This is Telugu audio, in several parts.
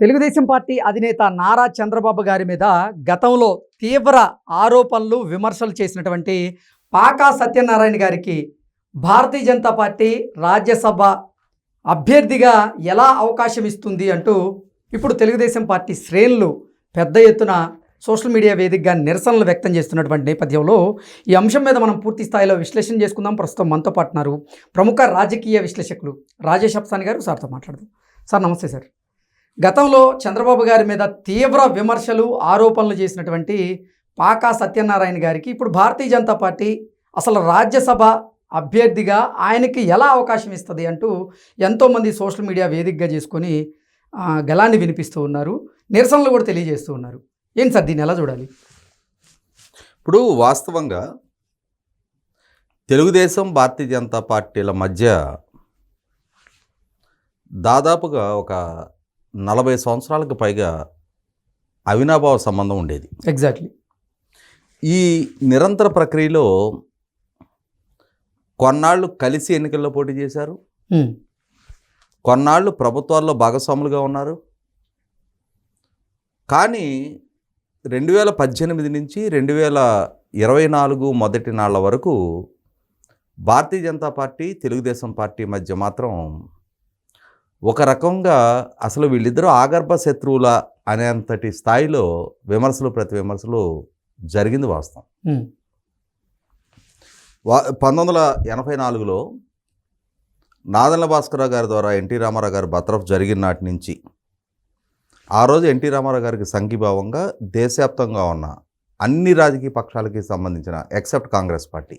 తెలుగుదేశం పార్టీ అధినేత నారా చంద్రబాబు గారి మీద గతంలో తీవ్ర ఆరోపణలు విమర్శలు చేసినటువంటి పాకా సత్యనారాయణ గారికి భారతీయ జనతా పార్టీ రాజ్యసభ అభ్యర్థిగా ఎలా అవకాశం ఇస్తుంది అంటూ ఇప్పుడు తెలుగుదేశం పార్టీ శ్రేణులు పెద్ద ఎత్తున సోషల్ మీడియా వేదికగా నిరసనలు వ్యక్తం చేస్తున్నటువంటి నేపథ్యంలో ఈ అంశం మీద మనం పూర్తి స్థాయిలో విశ్లేషణ చేసుకుందాం. ప్రస్తుతం మనతో పాటున్నారు ప్రముఖ రాజకీయ విశ్లేషకులు రాజేష్ అప్సాని గారు. సార్తో మాట్లాడదాం. సార్ నమస్తే సార్. గతంలో చంద్రబాబు గారి మీద తీవ్ర విమర్శలు ఆరోపణలు చేసినటువంటి పాకా సత్యనారాయణ గారికి ఇప్పుడు భారతీయ జనతా పార్టీ అసలు రాజ్యసభ అభ్యర్థిగా ఆయనకి ఎలా అవకాశం ఇస్తుంది అంటూ ఎంతోమంది సోషల్ మీడియా వేదికగా చేసుకొని గలాన్ని వినిపిస్తూ ఉన్నారు. నిరసనలు కూడా తెలియజేస్తూ ఉన్నారు. ఏంటి సార్ దీన్ని ఎలా చూడాలి? ఇప్పుడు వాస్తవంగా తెలుగుదేశం భారతీయ జనతా పార్టీల మధ్య దాదాపుగా ఒక నలభై సంవత్సరాలకు పైగా అవినాభావ సంబంధం ఉండేది. ఎగ్జాక్ట్లీ ఈ నిరంతర ప్రక్రియలో కొన్నాళ్ళు కలిసి ఎన్నికల్లో పోటీ చేశారు. కొన్నాళ్ళు ప్రభుత్వాల్లో భాగస్వాములుగా ఉన్నారు. కానీ రెండు వేల పద్దెనిమిది నుంచి రెండు వేల ఇరవై నాలుగు మొదటి నాళ్ళ వరకు భారతీయ జనతా పార్టీ తెలుగుదేశం పార్టీ మధ్య మాత్రం ఒక రకంగా అసలు వీళ్ళిద్దరూ ఆగర్భ శత్రువుల అనేంతటి స్థాయిలో విమర్శలు ప్రతి విమర్శలు జరిగింది వాస్తవం. వా పంతొమ్మిది వందల ఎనభై నాలుగులో నాదెండ్ల భాస్కరరావు గారి ద్వారా ఎన్టీ రామారావు గారు బత్రఫ్ జరిగిన నాటి నుంచి ఆ రోజు ఎన్టీ రామారావు గారికి సంఘీభావంగా దేశవ్యాప్తంగా ఉన్న అన్ని రాజకీయ పక్షాలకి సంబంధించిన ఎక్సెప్ట్ కాంగ్రెస్ పార్టీ.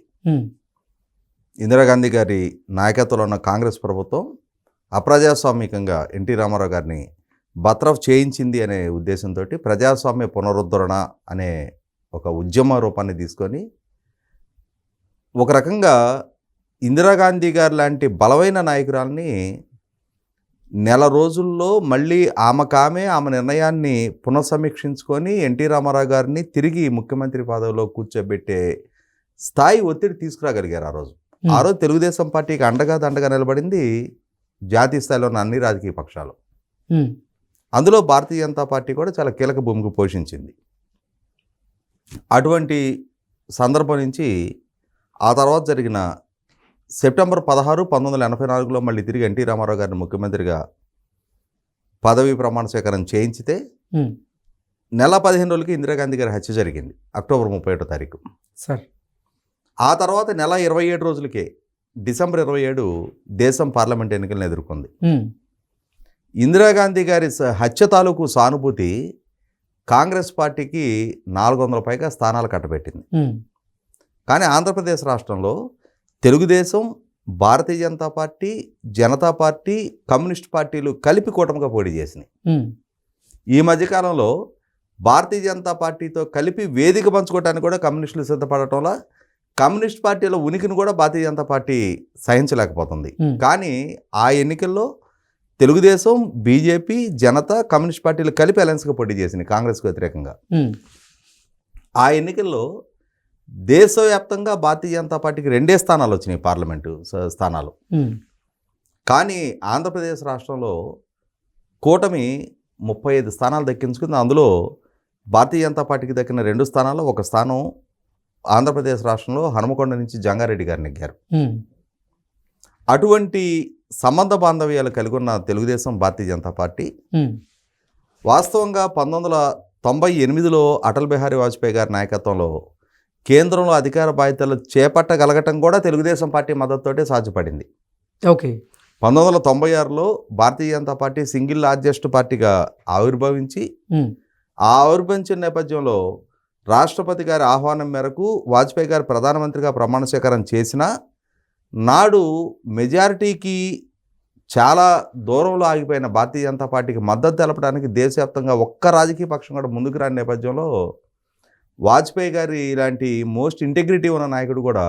ఇందిరాగాంధీ గారి నాయకత్వంలో ఉన్న కాంగ్రెస్ ప్రభుత్వం అప్రజాస్వామికంగా ఎన్టీ రామారావు గారిని బత్రఫ్ చేయించింది అనే ఉద్దేశంతో ప్రజాస్వామ్య పునరుద్ధరణ అనే ఒక ఉద్యమ రూపాన్ని తీసుకొని ఒక రకంగా ఇందిరాగాంధీ గారు లాంటి బలమైన నాయకురాల్ని నెల రోజుల్లో మళ్ళీ ఆమెకామె ఆమె నిర్ణయాన్ని పునఃసమీక్షించుకొని ఎన్టీ రామారావు గారిని తిరిగి ముఖ్యమంత్రి పదవిలో కూర్చోబెట్టే స్థాయి ఒత్తిడి తీసుకురాగలిగారు ఆ రోజు. ఆ రోజు తెలుగుదేశం పార్టీకి అండగా దండగా నిలబడింది జాతీయ స్థాయిలో ఉన్న అన్ని రాజకీయ పక్షాలు. అందులో భారతీయ జనతా పార్టీ కూడా చాలా కీలక భూమిక పోషించింది. అటువంటి సందర్భం నుంచి ఆ తర్వాత జరిగిన సెప్టెంబర్ పదహారు పంతొమ్మిది వందల ఎనభై నాలుగులో మళ్ళీ తిరిగి ఎన్టీ రామారావు గారిని ముఖ్యమంత్రిగా పదవీ ప్రమాణ స్వీకారం చేయించితే నెల పదిహేను రోజులకి ఇందిరాగాంధీ గారి హత్య జరిగింది అక్టోబర్ ముప్పై ఒకటో తారీఖు. సార్. ఆ తర్వాత నెల ఇరవై ఏడు రోజులకే డిసెంబర్ ఇరవై ఏడు దేశం పార్లమెంట్ ఎన్నికలను ఎదుర్కొంది. ఇందిరాగాంధీ గారి హత్య తాలూకు సానుభూతి కాంగ్రెస్ పార్టీకి నాలుగు వందల పైగా స్థానాలు కట్టబెట్టింది. కానీ ఆంధ్రప్రదేశ్ రాష్ట్రంలో Telugu Desam Bharatiya Janata Party Janata Party communist పార్టీలు కలిపి కూటమిగా పోటీ చేసినాయి. ఈ మధ్యకాలంలో భారతీయ జనతా పార్టీతో కలిపి వేదిక పంచుకోవడానికి కూడా కమ్యూనిస్టులు సిద్ధపడటంలో కమ్యూనిస్ట్ పార్టీల ఉనికిని కూడా భారతీయ జనతా పార్టీ సహించలేకపోతుంది. కానీ ఆ ఎన్నికల్లో తెలుగుదేశం బీజేపీ జనతా కమ్యూనిస్ట్ పార్టీలు కలిపి అలయన్స్గా పోటీ చేసింది కాంగ్రెస్కు వ్యతిరేకంగా. ఆ ఎన్నికల్లో దేశవ్యాప్తంగా భారతీయ జనతా పార్టీకి రెండే స్థానాలు వచ్చినాయి పార్లమెంటు స్థానాలు. కానీ ఆంధ్రప్రదేశ్ రాష్ట్రంలో కూటమి ముప్పై ఐదు స్థానాలు దక్కించుకుంది. అందులో భారతీయ జనతా పార్టీకి దక్కిన రెండు స్థానాల్లో ఒక స్థానం ఆంధ్రప్రదేశ్ రాష్ట్రంలో హనుమకొండ నుంచి జంగారెడ్డి గారు నెగ్గారు అటువంటి సంబంధ బాంధవ్యాలు కలిగి ఉన్న తెలుగుదేశం భారతీయ జనతా పార్టీ వాస్తవంగా పంతొమ్మిది వందల తొంభై ఎనిమిదిలో అటల్ బిహారీ వాజ్పేయి గారి నాయకత్వంలో కేంద్రంలో అధికార బాధ్యతలు చేపట్టగలగటం కూడా తెలుగుదేశం పార్టీ మద్దతుతోటే సాధ్యపడింది. ఓకే. పంతొమ్మిది వందల తొంభై ఆరులో Bharatiya Janata Party single largest పార్టీగా ఆవిర్భవించి ఆ ఆవిర్భవించిన నేపథ్యంలో రాష్ట్రపతి గారి ఆహ్వానం మేరకు వాజ్పేయి గారు ప్రధానమంత్రిగా ప్రమాణ స్వీకారం చేసిన నాడు మెజారిటీకి చాలా దూరంలో ఆగిపోయిన భారతీయ జనతా పార్టీకి మద్దతు తెలపడానికి దేశవ్యాప్తంగా ఒక్క రాజకీయ పక్షం కూడా ముందుకు రాని నేపథ్యంలో వాజ్పేయి గారి ఇలాంటి మోస్ట్ ఇంటెగ్రిటీ ఉన్న నాయకుడు కూడా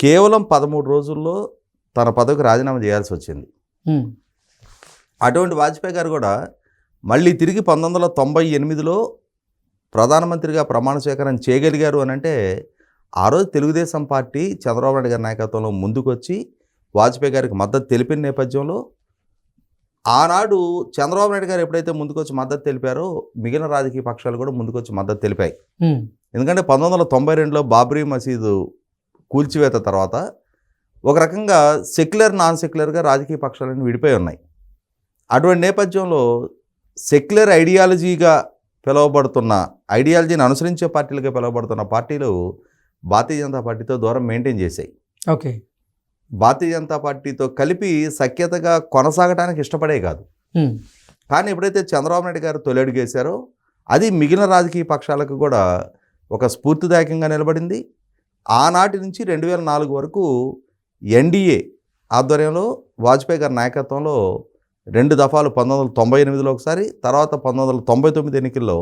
కేవలం పదమూడు రోజుల్లో తన పదవికి రాజీనామా చేయాల్సి వచ్చింది. అటువంటి వాజ్పేయి గారు కూడా మళ్ళీ తిరిగి పంతొమ్మిది వందల తొంభై ఎనిమిదిలో ప్రధానమంత్రిగా ప్రమాణ స్వీకారం చేయగలిగారు అని అంటే ఆ రోజు తెలుగుదేశం పార్టీ చంద్రబాబు నాయుడు గారి నాయకత్వంలో ముందుకొచ్చి వాజ్పేయి గారికి మద్దతు తెలిపిన నేపథ్యంలో ఆనాడు చంద్రబాబు నాయుడు గారు ఎప్పుడైతే ముందుకొచ్చి మద్దతు తెలిపారో మిగిలిన రాజకీయ పక్షాలు కూడా ముందుకొచ్చి మద్దతు తెలిపాయి. ఎందుకంటే పంతొమ్మిది వందల తొంభై రెండులో బాబ్రీ మసీదు కూల్చివేత తర్వాత ఒక రకంగా సెక్యులర్ నాన్ సెక్యులర్గా రాజకీయ పక్షాలన్నీ విడిపోయి ఉన్నాయి. అటువంటి నేపథ్యంలో సెక్యులర్ ఐడియాలజీగా పిలువబడుతున్న ఐడియాలజీని అనుసరించే పార్టీలుగా పిలువబడుతున్న పార్టీలు భారతీయ జనతా పార్టీతో దూరం మెయింటైన్ చేశాయి. ఓకే. భారతీయ జనతా పార్టీతో కలిపి సఖ్యతగా కొనసాగడానికి ఇష్టపడే కాదు. కానీ ఎప్పుడైతే చంద్రబాబు నాయుడు గారు తొలి అడుగు వేశారో అది మిగిలిన రాజకీయ పక్షాలకు కూడా ఒక స్ఫూర్తిదాయకంగా నిలబడింది. ఆనాటి నుంచి రెండు వేల నాలుగు వరకు ఎన్డీఏ ఆధ్వర్యంలో వాజ్పేయి గారి నాయకత్వంలో రెండు దఫాలు పంతొమ్మిది వందల తొంభై ఎనిమిదిలో ఒకసారి తర్వాత పంతొమ్మిది వందల తొంభై తొమ్మిది ఎన్నికల్లో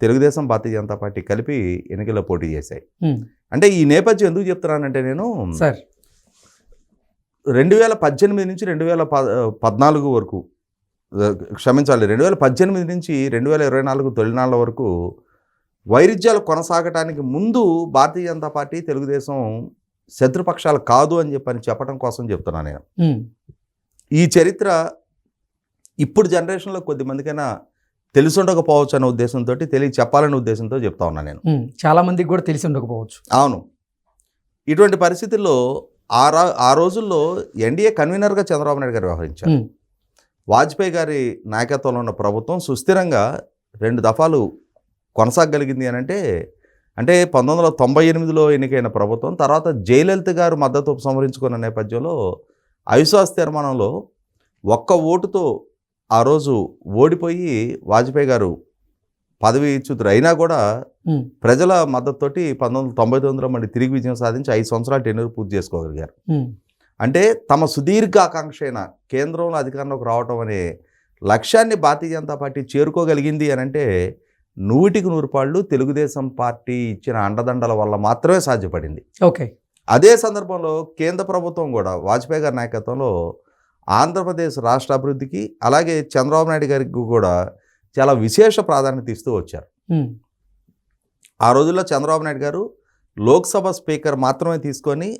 తెలుగుదేశం భారతీయ జనతా పార్టీ కలిపి ఎన్నికల్లో పోటీ చేశాయి. అంటే ఈ నేపథ్యం ఎందుకు చెప్తున్నానంటే నేను సార్. రెండు వేల పద్దెనిమిది నుంచి రెండు వేల పద్నాలుగు వరకు క్షమించాలి రెండు వేల పద్దెనిమిది నుంచి రెండు వేల ఇరవై నాలుగు తొలినాళ్ళ వరకు వైరుధ్యాలు కొనసాగటానికి ముందు భారతీయ జనతా పార్టీ తెలుగుదేశం శత్రుపక్షాలు కాదు అని చెప్పని చెప్పడం కోసం చెప్తున్నాను నేను. ఈ చరిత్ర ఇప్పుడు జనరేషన్లో కొద్దిమందికైనా తెలుసుండకపోవచ్చు అనే ఉద్దేశంతో తెలియ చెప్పాలనే ఉద్దేశంతో చెప్తా ఉన్నాను నేను. ఉమ్, చాలా మందికి కూడా తెలిసి ఉండకపోవచ్చు అవును. ఇటువంటి పరిస్థితుల్లో ఆ రా ఆ రోజుల్లో ఎన్డీఏ కన్వీనర్గా చంద్రబాబు నాయుడు గారు వ్యవహరించారు. వాజ్పేయి గారి నాయకత్వంలో ఉన్న ప్రభుత్వం సుస్థిరంగా రెండు దఫాలు కొనసాగలిగింది అని అంటే అంటే పంతొమ్మిది వందల తొంభై ఎనిమిదిలో ఎన్నికైన ప్రభుత్వం తర్వాత జయలలిత గారు మద్దతు ఉపసంహరించుకున్న నేపథ్యంలో అవిశ్వాస తీర్మానంలో ఒక్క ఓటుతో ఆ రోజు ఓడిపోయి వాజ్పేయి గారు పదవి ఇచ్చుతురు. అయినా కూడా ప్రజల మద్దతుతోటి పంతొమ్మిది వందల తొంభై తొమ్మిదిలో మళ్ళీ తిరిగి విజయం సాధించి ఐదు సంవత్సరాలు టెన్యూర్ పూర్తి చేసుకోగలిగారు. అంటే తమ సుదీర్ఘ ఆకాంక్ష అయిన కేంద్రంలో అధికారంలోకి రావటం అనే లక్ష్యాన్ని భారతీయ జనతా పార్టీ చేరుకోగలిగింది అని అంటే నూటికి నూరు పాళ్ళు తెలుగుదేశం పార్టీ ఇచ్చిన అండదండల వల్ల మాత్రమే సాధ్యపడింది. ఓకే. అదే సందర్భంలో కేంద్ర ప్రభుత్వం కూడా వాజ్పేయి గారి నాయకత్వంలో ఆంధ్రప్రదేశ్ రాష్ట్ర అభివృద్ధికి అలాగే చంద్రబాబు నాయుడు గారికి కూడా చాలా విశేష ప్రాధాన్యత ఇస్తూ వచ్చారు. ఆ రోజుల్లో చంద్రబాబు నాయుడు గారు లోక్సభ స్పీకర్ మాత్రమే తీసుకొని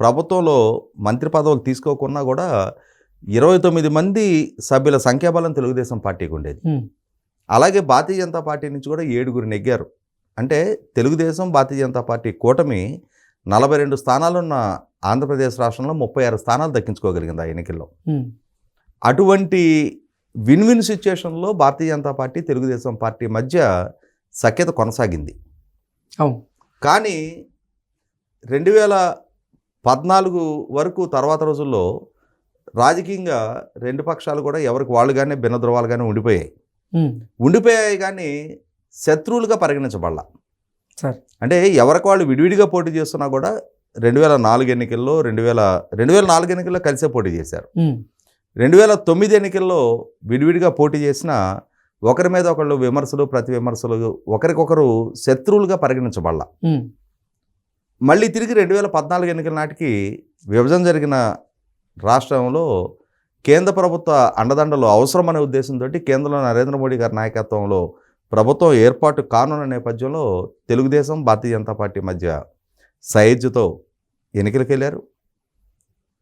ప్రభుత్వంలో మంత్రి పదవులు తీసుకోకున్నా కూడా ఇరవై తొమ్మిది మంది సభ్యుల సంఖ్యాబలం తెలుగుదేశం పార్టీకి ఉండేది. అలాగే భారతీయ జనతా పార్టీ నుంచి కూడా ఏడుగురు నెగ్గారు. అంటే తెలుగుదేశం భారతీయ జనతా పార్టీ కూటమి నలభై రెండు స్థానాలున్న ఆంధ్రప్రదేశ్ రాష్ట్రంలో ముప్పై ఆరు స్థానాలు దక్కించుకోగలిగింది ఆ ఎన్నికల్లో. అటువంటి విన్ విన్ సిచ్యుయేషన్లో భారతీయ జనతా పార్టీ తెలుగుదేశం పార్టీ మధ్య సఖ్యత కొనసాగింది. అవును. కానీ రెండు వేల పద్నాలుగు వరకు తర్వాత రోజుల్లో రాజకీయంగా రెండు పక్షాలు కూడా ఎవరికి వాళ్ళుగానే భిన్నధ్రువాలుగానే ఉండిపోయాయి. ఉమ్, ఉండిపోయాయి కానీ శత్రువులుగా పరిగణించబడాల. అంటే ఎవరికి వాళ్ళు విడివిడిగా పోటీ చేస్తున్నా కూడా రెండు వేల నాలుగు ఎన్నికల్లో రెండు వేల రెండు వేల నాలుగు ఎన్నికల్లో కలిసే పోటీ చేశారు. రెండు వేల తొమ్మిది ఎన్నికల్లో విడివిడిగా పోటీ చేసిన ఒకరి మీద ఒకళ్ళు విమర్శలు ప్రతి విమర్శలు ఒకరికొకరు శత్రువులుగా పరిగణించబడాల. మళ్ళీ తిరిగి రెండు వేల పద్నాలుగు ఎన్నికల నాటికి విభజన జరిగిన రాష్ట్రంలో కేంద్ర ప్రభుత్వ అండదండలు అవసరమనే ఉద్దేశంతో కేంద్రంలో నరేంద్ర మోడీ గారి నాయకత్వంలో ప్రభుత్వం ఏర్పాటు కానున్న నేపథ్యంలో తెలుగుదేశం భారతీయ జనతా పార్టీ మధ్య సైజుతో ఎన్నికలకు వెళ్ళారు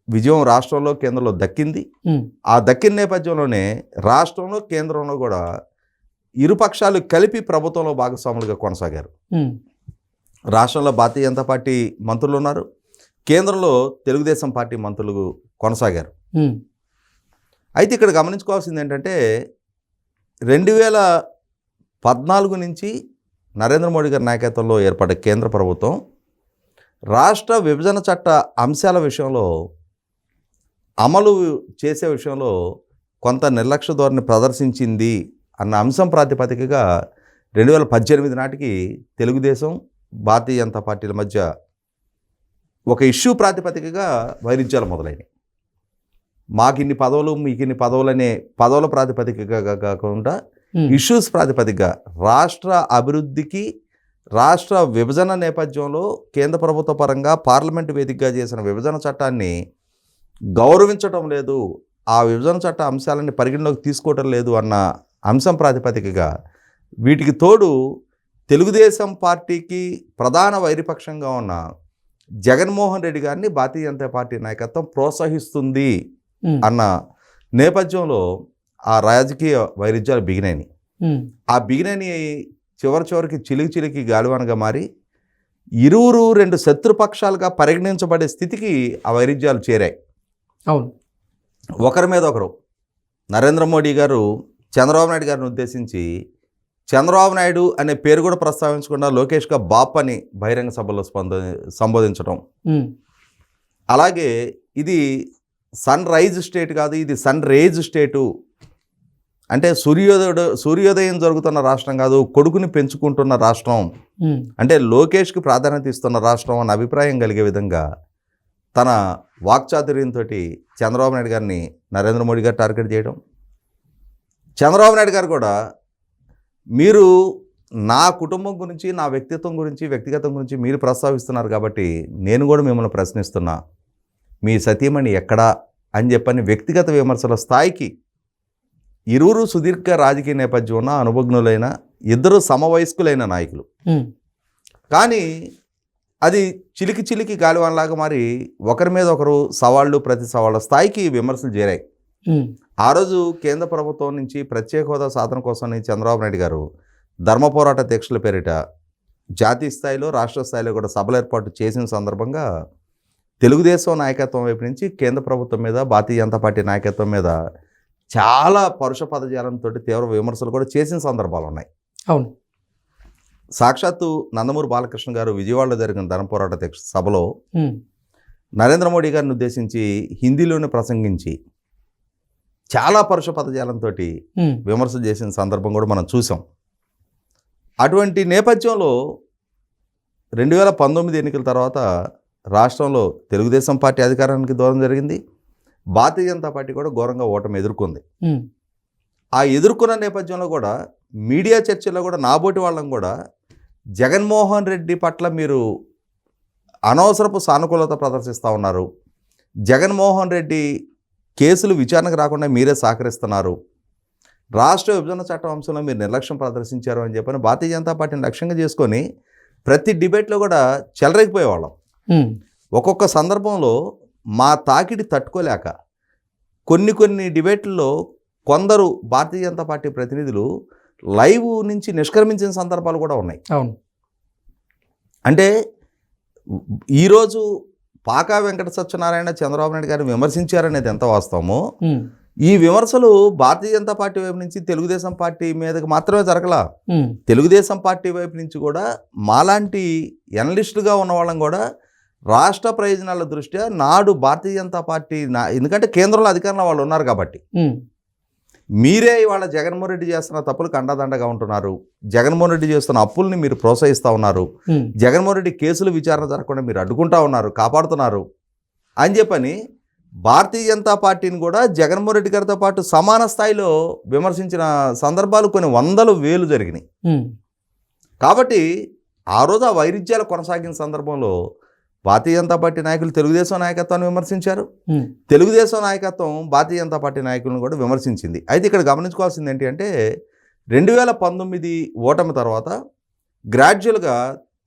విజయం రాష్ట్రంలో కేంద్రంలో దక్కింది. ఆ దక్కిన నేపథ్యంలోనే రాష్ట్రంలో కేంద్రంలో కూడా ఇరుపక్షాలు కలిపి ప్రభుత్వంలో భాగస్వాములుగా కొనసాగారు. రాష్ట్రంలో భారతీయ జనతా పార్టీ మంత్రులు ఉన్నారు. కేంద్రంలో తెలుగుదేశం పార్టీ మంత్రులు కొనసాగారు. అయితే ఇక్కడ గమనించుకోవాల్సింది ఏంటంటే రెండు వేల పద్నాలుగు నుంచి నరేంద్ర మోడీ గారి నాయకత్వంలో ఏర్పడ్డ కేంద్ర ప్రభుత్వం రాష్ట్ర విభజన చట్ట అంశాల విషయంలో అమలు చేసే విషయంలో కొంత నిర్లక్ష్య ధోరణి ప్రదర్శించింది అన్న అంశం ప్రాతిపదికగా రెండు వేల పద్దెనిమిది నాటికి తెలుగుదేశం భారతీయ జనతా పార్టీల మధ్య ఒక ఇష్యూ ప్రాతిపదికగా వైరుధ్యాలు మొదలైనవి మాకు ఇన్ని పదవులు మీకు ఇన్ని పదవులు అనే పదవుల ప్రాతిపదికగా కాకుండా ఇష్యూస్ ప్రాతిపదికగా రాష్ట్ర అభివృద్ధికి రాష్ట్ర విభజన నేపథ్యంలో కేంద్ర ప్రభుత్వ పరంగా పార్లమెంటు వేదికగా చేసిన విభజన చట్టాన్ని గౌరవించటం లేదు. ఆ విభజన చట్ట అంశాలని పరిగణలోకి తీసుకోవటం లేదు అన్న అంశం ప్రాతిపదికగా వీటికి తోడు తెలుగుదేశం పార్టీకి ప్రధాన వైరిపక్షంగా ఉన్న జగన్మోహన్ రెడ్డి గారిని భారతీయ జనతా పార్టీ నాయకత్వం ప్రోత్సహిస్తుంది ఉమ్, అన్న నేపథ్యంలో ఆ రాజకీయ వైరుధ్యాలు బిగినాయి ఆ బిగినని చివరి చివరికి చిలికి చిలికి గాలివానగా మారి ఇరువురు రెండు శత్రుపక్షాలుగా పరిగణించబడే స్థితికి ఆ వైరుధ్యాలు చేరాయి. అవును. ఒకరి మీద ఒకరు నరేంద్ర మోడీ గారు చంద్రబాబు నాయుడు గారిని ఉద్దేశించి చంద్రబాబు నాయుడు అనే పేరు కూడా ప్రస్తావించకుండా లోకేష్గా బాప్ అని బహిరంగ సభలో స్పంద సంబోధించడం అలాగే ఇది సన్ రైజ్ స్టేట్ కాదు ఇది సన్ రేజ్ స్టేటు అంటే సూర్యోదయుడు సూర్యోదయం జరుగుతున్న రాష్ట్రం కాదు కొడుకుని పెంచుకుంటున్న రాష్ట్రం. అంటే లోకేష్కి ప్రాధాన్యత ఇస్తున్న రాష్ట్రం అన్న అభిప్రాయం కలిగే విధంగా తన వాక్చాతుర్యంతో చంద్రబాబు నాయుడు గారిని నరేంద్ర మోడీ గారు టార్గెట్ చేయడం. చంద్రబాబు నాయుడు గారు కూడా మీరు నా కుటుంబం గురించి నా వ్యక్తిత్వం గురించి వ్యక్తిగతం గురించి మీరు ప్రస్తావిస్తున్నారు కాబట్టి నేను కూడా మిమ్మల్ని ప్రశ్నిస్తున్నా. మీ సతీమణి ఎక్కడా అని చెప్పని వ్యక్తిగత విమర్శల స్థాయికి ఇరువురు సుదీర్ఘ రాజకీయ నేపథ్యం ఉన్న అనుభజ్ఞులైన ఇద్దరు సమవయస్కులైన నాయకులు. కానీ అది చిలికి చిలికి గాలివానలాగా మరి ఒకరి మీద ఒకరు సవాళ్ళు ప్రతి సవాళ్ళ స్థాయికి విమర్శలు చేరాయి. ఆ రోజు కేంద్ర ప్రభుత్వం నుంచి ప్రత్యేక హోదా సాధన కోసం చంద్రబాబు నాయుడు గారు ధర్మ పోరాట దీక్షల పేరిట జాతీయ స్థాయిలో రాష్ట్ర స్థాయిలో కూడా సభలు ఏర్పాటు చేసిన సందర్భంగా తెలుగుదేశం నాయకత్వం వైపు నుంచి కేంద్ర ప్రభుత్వం మీద భారతీయ జనతా పార్టీ నాయకత్వం మీద చాలా పరుష పదజాలంతో తీవ్ర విమర్శలు కూడా చేసిన సందర్భాలు ఉన్నాయి. అవును. సాక్షాత్తు నందమూరి బాలకృష్ణ గారు విజయవాడలో జరిగిన ధర్మ పోరాట దీక్ష సభలో నరేంద్ర మోడీ గారిని ఉద్దేశించి హిందీలోనే ప్రసంగించి చాలా పరుష పదజాలంతో విమర్శ చేసిన సందర్భం కూడా మనం చూసాం. అటువంటి నేపథ్యంలో రెండు వేల పంతొమ్మిది ఎన్నికల తర్వాత రాష్ట్రంలో తెలుగుదేశం పార్టీ అధికారానికి దూరం జరిగింది. భారతీయ జనతా పార్టీ కూడా ఘోరంగా ఓటమి ఎదుర్కొంది. ఆ ఎదుర్కొన్న నేపథ్యంలో కూడా మీడియా చర్చల్లో కూడా నాబోటి వాళ్ళం కూడా జగన్మోహన్ రెడ్డి పట్ల మీరు అనవసరపు సానుకూలత ప్రదర్శిస్తూ ఉన్నారు. జగన్మోహన్ రెడ్డి కేసులు విచారణకు రాకుండా మీరే సహకరిస్తున్నారు. రాష్ట్ర విభజన చట్టం అంశంలో మీరు నిర్లక్ష్యం ప్రదర్శించారు అని చెప్పని భారతీయ జనతా పార్టీని లక్ష్యంగా చేసుకొని ప్రతి డిబేట్లో కూడా చెలరేగిపోయేవాళ్ళం. ఒక్కొక్క సందర్భంలో మా తాకిడి తట్టుకోలేక కొన్ని కొన్ని డిబేట్లలో కొందరు భారతీయ జనతా పార్టీ ప్రతినిధులు లైవ్ నుంచి నిష్క్రమించిన సందర్భాలు కూడా ఉన్నాయి. అవును. అంటే ఈరోజు పాకా వెంకట సత్యనారాయణ చంద్రబాబు నాయుడు గారిని విమర్శించారనేది ఎంత వాస్తవమో ఈ విమర్శలు భారతీయ జనతా పార్టీ వైపు నుంచి తెలుగుదేశం పార్టీ మీదకి మాత్రమే జరగలా. తెలుగుదేశం పార్టీ వైపు నుంచి కూడా మాలాంటి ఎనలిస్టులుగా ఉన్న వాళ్ళం కూడా రాష్ట్ర ప్రయోజనాల దృష్ట్యా నాడు భారతీయ జనతా పార్టీ నా ఎందుకంటే కేంద్రంలో అధికారంలో వాళ్ళు ఉన్నారు కాబట్టి. మీరే ఇవాళ జగన్మోహన్ రెడ్డి చేస్తున్న తప్పులకు అండదండగా ఉంటున్నారు. జగన్మోహన్ రెడ్డి చేస్తున్న అప్పుల్ని మీరు ప్రోత్సహిస్తూ ఉన్నారు. జగన్మోహన్ రెడ్డి కేసులు విచారణ జరగకుండా మీరు అడ్డుకుంటా ఉన్నారు కాపాడుతున్నారు. అని చెప్పని భారతీయ జనతా పార్టీని కూడా జగన్మోహన్ రెడ్డి గారితో పాటు సమాన స్థాయిలో విమర్శించిన సందర్భాలు కొన్ని వందలు వేలు జరిగినాయి. కాబట్టి ఆ రోజు ఆ వైరుధ్యాలు కొనసాగిన సందర్భంలో భారతీయ జనతా పార్టీ నాయకులు తెలుగుదేశం నాయకత్వాన్ని విమర్శించారు. తెలుగుదేశం నాయకత్వం భారతీయ జనతా పార్టీ నాయకులను కూడా విమర్శించింది. అయితే ఇక్కడ గమనించుకోవాల్సింది ఏంటి అంటే రెండు వేల పంతొమ్మిది ఓటమి తర్వాత గ్రాడ్యువల్గా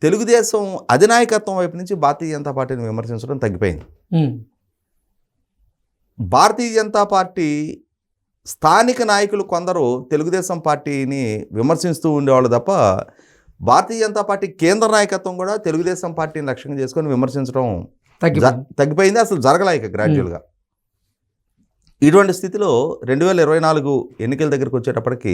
తెలుగుదేశం అధినాయకత్వం వైపు నుంచి భారతీయ జనతా పార్టీని విమర్శించడం తగ్గిపోయింది. భారతీయ జనతా పార్టీ స్థానిక నాయకులు కొందరు తెలుగుదేశం పార్టీని విమర్శిస్తూ ఉండేవాళ్ళు తప్ప భారతీయ జనతా పార్టీ కేంద్ర నాయకత్వం కూడా తెలుగుదేశం పార్టీని లక్ష్యంగా చేసుకొని విమర్శించడం తగ్గిపోయింది. అసలు జరగలే ఇక గ్రాడ్యువల్గా ఇటువంటి స్థితిలో రెండు వేల ఇరవై నాలుగు ఎన్నికల దగ్గరికి వచ్చేటప్పటికి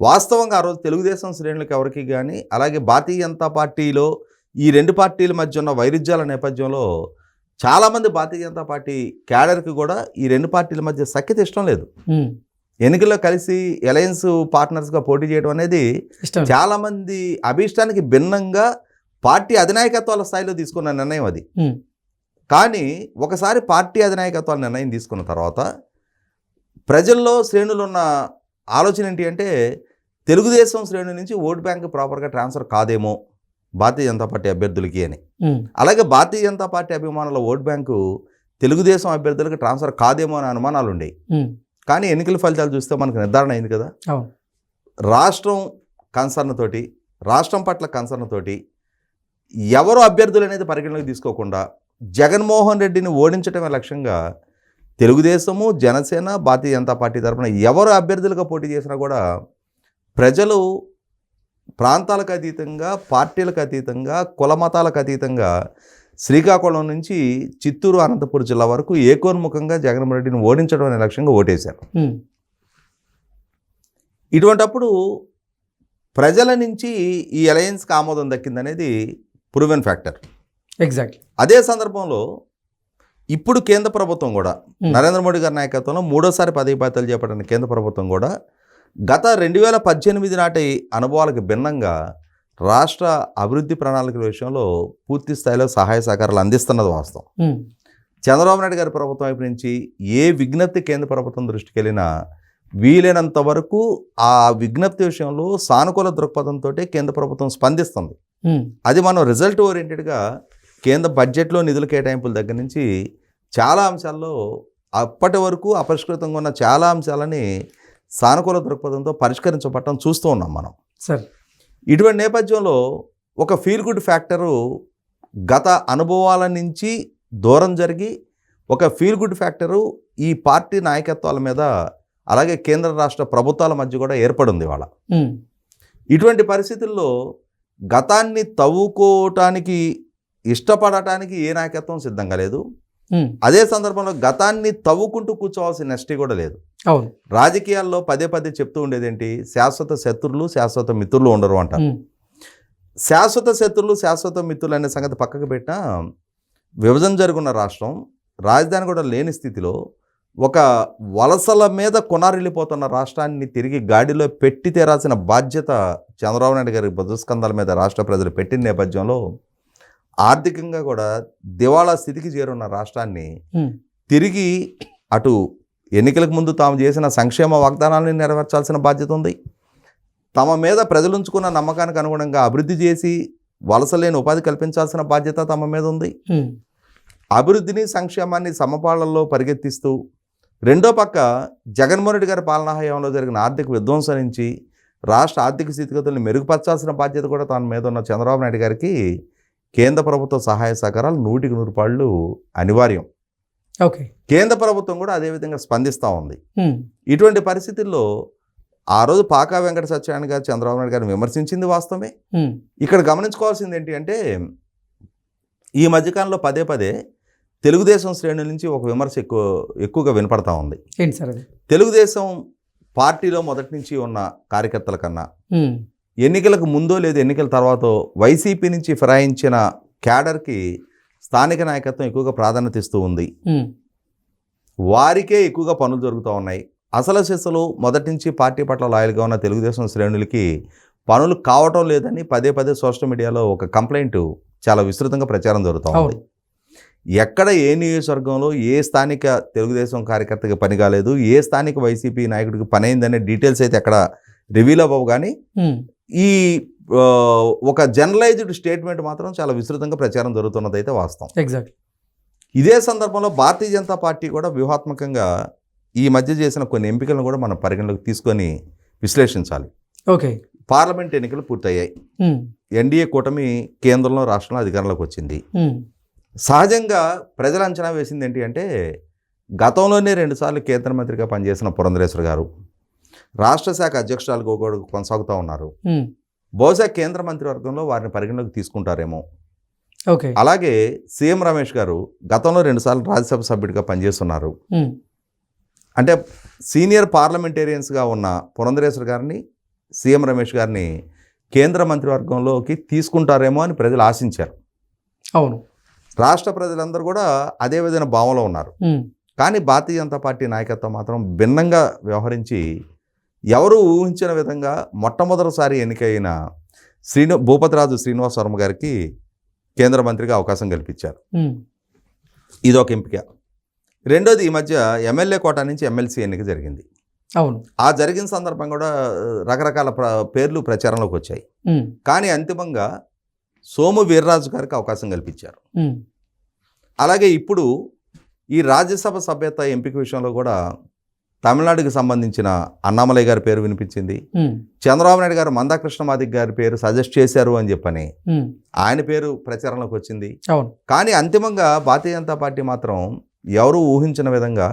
వాస్తవంగా ఆ రోజు తెలుగుదేశం శ్రేణులకు ఎవరికి కానీ అలాగే భారతీయ జనతా పార్టీలో ఈ రెండు పార్టీల మధ్య ఉన్న వైరుధ్యాల నేపథ్యంలో చాలామంది భారతీయ జనతా పార్టీ క్యాడర్కి కూడా ఈ రెండు పార్టీల మధ్య సఖ్యత ఇష్టం లేదు. ఎన్నికల్లో కలిసి అలయన్స్ పార్ట్నర్స్గా పోటీ చేయడం అనేది. చాలామంది అభీష్టానికి భిన్నంగా పార్టీ అధినాయకత్వాల స్థాయిలో తీసుకున్న నిర్ణయం అది. కానీ ఒకసారి పార్టీ అధినాయకత్వాల నిర్ణయం తీసుకున్న తర్వాత ప్రజల్లో శ్రేణులు ఉన్న ఆలోచన ఏంటి అంటే తెలుగుదేశం శ్రేణు నుంచి ఓట్ బ్యాంక్ ప్రాపర్గా ట్రాన్స్ఫర్ కాదేమో భారతీయ జనతా పార్టీ అభ్యర్థులకి అని. అలాగే భారతీయ జనతా పార్టీ అభిమానుల ఓట్ బ్యాంకు తెలుగుదేశం అభ్యర్థులకు ట్రాన్స్ఫర్ కాదేమో అనే అనుమానాలు ఉండేవి కానీ ఎన్నికల ఫలితాలు చూస్తే మనకు నిర్ధారణ అయింది కదా. రాష్ట్రం కన్సర్న్ తోటి రాష్ట్రం పట్ల కన్సర్న్ తోటి ఎవరు అభ్యర్థులు అనేది పరిగణలోకి తీసుకోకుండా జగన్మోహన్ రెడ్డిని ఓడించడమే లక్ష్యంగా తెలుగుదేశము జనసేన భారతీయ జనతా పార్టీ తరఫున ఎవరు అభ్యర్థులుగా పోటీ చేసినా కూడా ప్రజలు ప్రాంతాలకు అతీతంగా పార్టీలకు అతీతంగా కుల మతాలకు అతీతంగా శ్రీకాకుళం నుంచి చిత్తూరు అనంతపురం జిల్లా వరకు ఏకోన్ముఖంగా జగన్మోహన్ రెడ్డిని ఓడించడం అనే లక్ష్యంగా ఓటేశారు. ఇటువంటప్పుడు ప్రజల నుంచి ఈ అలయన్స్కి ఆమోదం దక్కిందనేది ప్రూవెన్ ఫ్యాక్టర్. ఎగ్జాక్ట్లీ. అదే సందర్భంలో ఇప్పుడు కేంద్ర ప్రభుత్వం కూడా. నరేంద్ర మోడీ గారి నాయకత్వంలో మూడోసారి పదవి బాధ్యతలు చేపట్టిన కేంద్ర ప్రభుత్వం కూడా గత రెండు వేల పద్దెనిమిది నాటి అనుభవాలకు భిన్నంగా రాష్ట్ర అభివృద్ధి ప్రణాళికల విషయంలో పూర్తి స్థాయిలో సహాయ సహకారాలు అందిస్తున్నది వాస్తవం. చంద్రబాబు నాయుడు గారి ప్రభుత్వం వైపు నుంచి ఏ విజ్ఞప్తి కేంద్ర ప్రభుత్వం దృష్టికి వెళ్ళినా వీలైనంత వరకు ఆ విజ్ఞప్తి విషయంలో సానుకూల దృక్పథంతో కేంద్ర ప్రభుత్వం స్పందిస్తుంది. అది మనం రిజల్ట్ ఓరియంటెడ్గా కేంద్ర బడ్జెట్లో నిధుల కేటాయింపుల దగ్గర నుంచి చాలా అంశాల్లో అప్పటి వరకు అపరిష్కృతంగా ఉన్న చాలా అంశాలని సానుకూల దృక్పథంతో పరిష్కరించబడటం చూస్తూ ఉన్నాం మనం. సార్. ఇటువంటి నేపథ్యంలో ఒక ఫీల్ గుడ్ ఫ్యాక్టరు గత అనుభవాల నుంచి దూరం జరిగి ఒక ఫీల్ గుడ్ ఫ్యాక్టరు ఈ పార్టీ నాయకత్వాల మీద అలాగే కేంద్ర రాష్ట్ర ప్రభుత్వాల మధ్య కూడా ఏర్పడింది వాళ్ళ ఇటువంటి పరిస్థితుల్లో గతాన్ని తవ్వుకోవటానికి ఇష్టపడటానికి ఏ నాయకత్వం సిద్ధంగా లేదు. అదే సందర్భంలో గతాన్ని తవ్వుకుంటూ కూర్చోవాల్సిన నెస్టీ కూడా లేదు. అవును. రాజకీయాల్లో పదే పదే చెప్తూ ఉండేదేంటి? శాశ్వత శత్రులు శాశ్వత మిత్రులు ఉండరు అంటారు. ఉమ్, శాశ్వత శత్రులు శాశ్వత మిత్రులు అనే సంగతి పక్కకు పెట్టినా విభజన జరుగున్న రాష్ట్రం రాజధాని కూడా లేని స్థితిలో ఒక వలసల మీద కొనారిల్లిపోతున్న రాష్ట్రాన్ని తిరిగి గాడిలో పెట్టి తీరాల్సిన బాధ్యత చంద్రబాబు నాయుడు గారి బుధస్కంధాల మీద రాష్ట్ర ప్రజలు పెట్టిన నేపథ్యంలో ఆర్థికంగా కూడా దివాళా స్థితికి చేరున్న రాష్ట్రాన్ని తిరిగి అటు ఎన్నికలకు ముందు తాము చేసిన సంక్షేమ వాగ్దానాలను నెరవేర్చాల్సిన బాధ్యత ఉంది. తమ మీద ప్రజలు ఉంచుకున్న నమ్మకానికి అనుగుణంగా అభివృద్ధి చేసి వలస లేని ఉపాధి కల్పించాల్సిన బాధ్యత తమ మీద ఉంది. అభివృద్ధిని సంక్షేమాన్ని సమపాళల్లో పరిగెత్తిస్తూ రెండో పక్క జగన్మోహన్ రెడ్డి గారి పాలనా హయాంలో జరిగిన ఆర్థిక విధ్వంసం నుంచి రాష్ట్ర ఆర్థిక స్థితిగతులను మెరుగుపరచాల్సిన బాధ్యత కూడా తన మీద ఉన్న చంద్రబాబు నాయుడు గారికి కేంద్ర ప్రభుత్వ సహాయ సహకారాలు నూటికి నూరు పాళ్ళు అనివార్యం. ఓకే. కేంద్ర ప్రభుత్వం కూడా అదేవిధంగా స్పందిస్తూ ఉంది. ఇటువంటి పరిస్థితుల్లో ఆ రోజు పాకా వెంకట సత్యనారాయణ గారు చంద్రబాబు నాయుడు గారిని విమర్శించింది వాస్తవమే. ఇక్కడ గమనించుకోవాల్సింది ఏంటి అంటే ఈ మధ్యకాలంలో పదే పదే తెలుగుదేశం శ్రేణుల నుంచి ఒక విమర్శ ఎక్కువ ఎక్కువగా వినపడతా ఉంది. ఏంటి సార్ అది? తెలుగుదేశం పార్టీలో మొదటి నుంచి ఉన్న కార్యకర్తల కన్నా ఎన్నికలకు ముందో లేదు ఎన్నికల తర్వాత వైసీపీ నుంచి ఫిరాయించిన క్యాడర్కి స్థానిక నాయకత్వం ఎక్కువగా ప్రాధాన్యత ఇస్తూ ఉంది. వారికే ఎక్కువగా పనులు జరుగుతూ ఉన్నాయి. అసలు శిస్సులు మొదటి నుంచి పార్టీ పట్ల లాయల్గా ఉన్న తెలుగుదేశం శ్రేణులకి పనులు కావటం లేదని పదే పదే సోషల్ మీడియాలో ఒక కంప్లైంట్ చాలా విస్తృతంగా ప్రచారం జరుగుతూ ఉంది. ఎక్కడ ఏ నియోజకవర్గంలో ఏ స్థానిక తెలుగుదేశం కార్యకర్తకి పని కాలేదు ఏ స్థానిక వైసీపీ నాయకుడికి పని అయిందనే డీటెయిల్స్ అయితే ఎక్కడ రివీల్ అవ్వవు కానీ ఈ ఒక జనరలైజ్డ్ స్టేట్మెంట్ మాత్రం చాలా విస్తృతంగా ప్రచారం జరుగుతున్నది అయితే వాస్తవం. ఎగ్జాక్ట్లీ ఇదే సందర్భంలో భారతీయ జనతా పార్టీ కూడా వ్యూహాత్మకంగా ఈ మధ్య చేసిన కొన్ని ఎంపికలను కూడా మనం పరిగణలోకి తీసుకొని విశ్లేషించాలి. ఓకే పార్లమెంట్ ఎన్నికలు పూర్తయ్యాయి. ఉమ్, ఎన్డీఏ కూటమి కేంద్రంలో రాష్ట్రంలో అధికారంలోకి వచ్చింది. ఉమ్, సహజంగా ప్రజల అంచనా వేసింది ఏంటి అంటే గతంలోనే రెండుసార్లు కేంద్ర మంత్రిగా పనిచేసిన పురంధరేశ్వర్ గారు రాష్ట్ర శాఖ అధ్యక్షురాలుగా కూడా కొనసాగుతూ ఉన్నారు. బహుశా కేంద్ర మంత్రివర్గంలో వారిని పరిగణలోకి తీసుకుంటారేమో. ఓకే. అలాగే సీఎం రమేష్ గారు గతంలో రెండుసార్లు రాజ్యసభ సభ్యుడిగా పనిచేస్తున్నారు. అంటే సీనియర్ పార్లమెంటేరియన్స్గా ఉన్న పురంధరేశ్వర్ గారిని సీఎం రమేష్ గారిని కేంద్ర మంత్రివర్గంలోకి తీసుకుంటారేమో అని ప్రజలు ఆశించారు. అవును. రాష్ట్ర ప్రజలందరూ కూడా అదే విధమైన భావంలో ఉన్నారు. కానీ భారతీయ జనతా పార్టీ నాయకత్వం మాత్రం భిన్నంగా వ్యవహరించి ఎవరు ఊహించిన విధంగా మొట్టమొదటిసారి ఎన్నికైన శ్రీను భూపతిరాజు శ్రీనివాస వర్మ గారికి కేంద్ర మంత్రిగా అవకాశం కల్పించారు. ఉమ్, ఇది ఒక ఎంపిక. రెండోది ఈ మధ్య ఎమ్మెల్యే కోటా నుంచి ఎమ్మెల్సీ ఎన్నిక జరిగింది. అవును. ఆ జరిగిన సందర్భం కూడా రకరకాల ప్ర పేర్లు ప్రచారంలోకి వచ్చాయి. కానీ అంతిమంగా సోము వీర్రాజు గారికి అవకాశం కల్పించారు. అలాగే ఇప్పుడు ఈ రాజ్యసభ సభ్యత ఎంపిక విషయంలో కూడా తమిళనాడుకి సంబంధించిన అన్నామలై గారి పేరు వినిపించింది. చంద్రబాబు నాయుడు గారు మందాకృష్ణ మాదిక్ గారి పేరు సజెస్ట్ చేశారు అని చెప్పని ఆయన పేరు ప్రచారంలోకి వచ్చింది. కానీ అంతిమంగా భారతీయ జనతా పార్టీ మాత్రం ఎవరు ఊహించిన విధంగా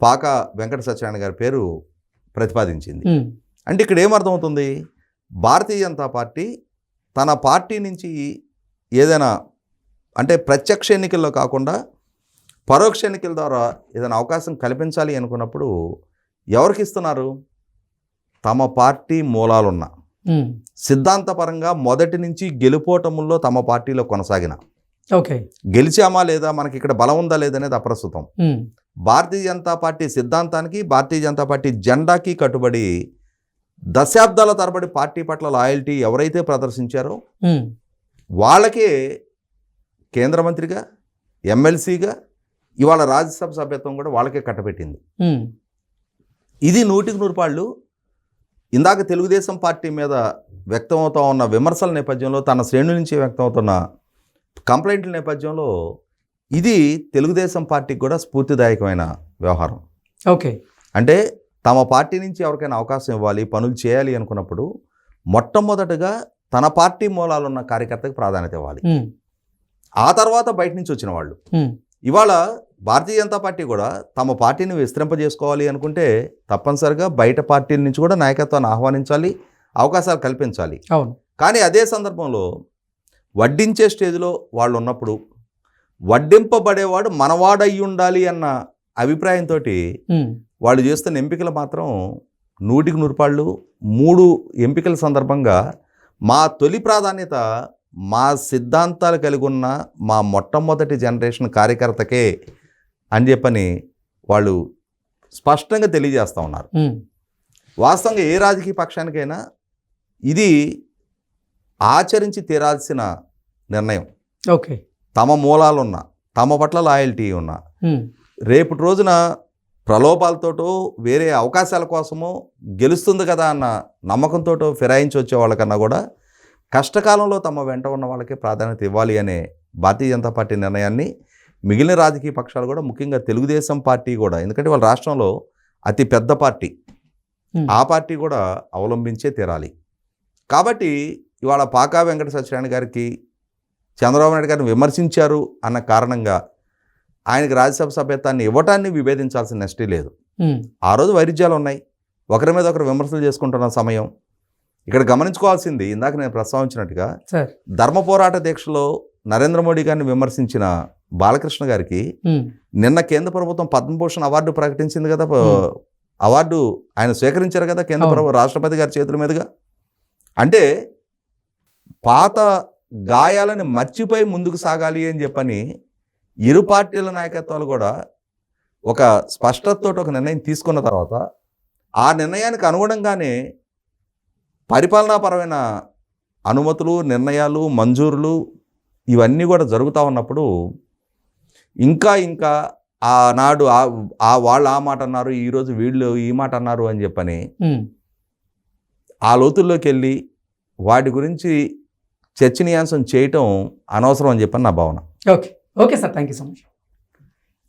పాక వెంకట సత్యనారాయణ గారి పేరు ప్రతిపాదించింది. అంటే ఇక్కడ ఏమర్థమవుతుంది భారతీయ జనతా పార్టీ తన పార్టీ నుంచి ఏదైనా అంటే ప్రత్యక్ష ఎన్నికల్లో కాకుండా పరోక్ష ఎన్నికల ద్వారా ఏదైనా అవకాశం కల్పించాలి అనుకున్నప్పుడు ఎవరికి ఇస్తున్నారు? తమ పార్టీ మూలాలున్న సిద్ధాంతపరంగా మొదటి నుంచి గెలుపోటముల్లో తమ పార్టీలో కొనసాగిన ఓకే. గెలిచామా లేదా? మనకి ఇక్కడ బలం ఉందా లేదనేది అప్రస్తుతం. భారతీయ జనతా పార్టీ సిద్ధాంతానికి భారతీయ జనతా పార్టీ జెండాకి కట్టుబడి దశాబ్దాల తరబడి పార్టీ పట్ల లాయల్టీ ఎవరైతే ప్రదర్శించారో వాళ్ళకే కేంద్ర మంత్రిగా ఎమ్మెల్సీగా ఇవాళ రాజ్యసభ సభ్యత్వం కూడా వాళ్ళకే కట్టబెట్టింది. ఇది నూటికి నూరు పాళ్ళు ఇందాక తెలుగుదేశం పార్టీ మీద వ్యక్తమవుతా ఉన్న విమర్శల నేపథ్యంలో తన శ్రేణుల నుంచి వ్యక్తమవుతున్న కంప్లైంట్ల నేపథ్యంలో ఇది తెలుగుదేశం పార్టీకి కూడా స్ఫూర్తిదాయకమైన వ్యవహారం. ఓకే. అంటే తమ పార్టీ నుంచి ఎవరికైనా అవకాశం ఇవ్వాలి పనులు చేయాలి అనుకున్నప్పుడు మొట్టమొదటగా తన పార్టీ మూలాలు ఉన్న కార్యకర్తకు ప్రాధాన్యత ఇవ్వాలి. ఆ తర్వాత బయట నుంచి వచ్చిన వాళ్ళు. ఇవాళ భారతీయ జనతా పార్టీ కూడా తమ పార్టీని విస్తరింపజేసుకోవాలి అనుకుంటే తప్పనిసరిగా బయట పార్టీల నుంచి కూడా నాయకత్వాన్ని ఆహ్వానించాలి అవకాశాలు కల్పించాలి. అవును. కానీ అదే సందర్భంలో వడ్డించే స్టేజ్లో వాళ్ళు ఉన్నప్పుడు వడ్డింపబడేవాడు మనవాడయి ఉండాలి అన్న అభిప్రాయంతో వాళ్ళు చేస్తున్న ఎంపికలు మాత్రం నూటికి నూరుపాళ్ళు మూడు ఎంపికల సందర్భంగా మా తొలి ప్రాధాన్యత మా సిద్ధాంతాలు కలిగి ఉన్న మా మొట్టమొదటి జనరేషన్ కార్యకర్తకే అని చెప్పని వాళ్ళు స్పష్టంగా తెలియజేస్తూ ఉన్నారు. వాస్తవంగా ఏ రాజకీయ పక్షానికైనా ఇది ఆచరించి తీరాల్సిన నిర్ణయం. ఓకే. తమ మూలాలున్న తమ పట్ల లాయల్టీ ఉన్న రేపటి రోజున ప్రలోభాలతోటో వేరే అవకాశాల కోసమో గెలుస్తుంది కదా అన్న నమ్మకంతో ఫిరాయించి వచ్చే వాళ్ళకన్నా కూడా కష్టకాలంలో తమ వెంట ఉన్న వాళ్ళకే ప్రాధాన్యత ఇవ్వాలి అనే భారతీయ జనతా పార్టీ నిర్ణయాన్ని మిగిలిన రాజకీయ పక్షాలు కూడా ముఖ్యంగా తెలుగుదేశం పార్టీ కూడా ఎందుకంటే వాళ్ళ రాష్ట్రంలో అతి పెద్ద పార్టీ. ఆ పార్టీ కూడా అవలంబించే తీరాలి. కాబట్టి ఇవాళ పాకా వెంకట సత్యనారాయణ గారికి చంద్రబాబు నాయుడు గారిని విమర్శించారు అన్న కారణంగా ఆయనకి రాజ్యసభ సభ్యత్వాన్ని ఇవ్వటాన్ని విభేదించాల్సిన నెస్టీ లేదు. ఆ రోజు వైరుధ్యాలు ఉన్నాయి. ఒకరి మీద ఒకరు విమర్శలు చేసుకుంటున్న సమయం. ఇక్కడ గమనించుకోవాల్సింది ఇందాక నేను ప్రస్తావించినట్టుగా ధర్మ పోరాట దీక్షలో నరేంద్ర మోడీ గారిని విమర్శించిన బాలకృష్ణ గారికి నిన్న కేంద్ర ప్రభుత్వం పద్మభూషణ్ అవార్డు ప్రకటించింది కదా. అవార్డు ఆయన స్వీకరించారు కదా కేంద్ర అవును. ప్రభు రాష్ట్రపతి గారి చేతుల మీదుగా అంటే పాత గాయాలని మర్చిపోయి ముందుకు సాగాలి అని చెప్పని ఇరు పార్టీల నాయకత్వాలు కూడా ఒక స్పష్టతతో ఒక నిర్ణయం తీసుకున్న తర్వాత ఆ నిర్ణయానికి అనుగుణంగానే పరిపాలనాపరమైన అనుమతులు నిర్ణయాలు మంజూరులు ఇవన్నీ కూడా జరుగుతూ ఉన్నప్పుడు ఇంకా ఇంకా ఆనాడు ఆ ఆ వాళ్ళు ఆ మాట అన్నారు ఈరోజు వీళ్ళు ఈ మాట అన్నారు అని చెప్పని ఆ లోతుల్లోకి వెళ్ళి వాటి గురించి చర్చనీయాంశం చేయటం అనవసరం అని చెప్పని నా భావన. Okay. Okay sir. Thank you so much.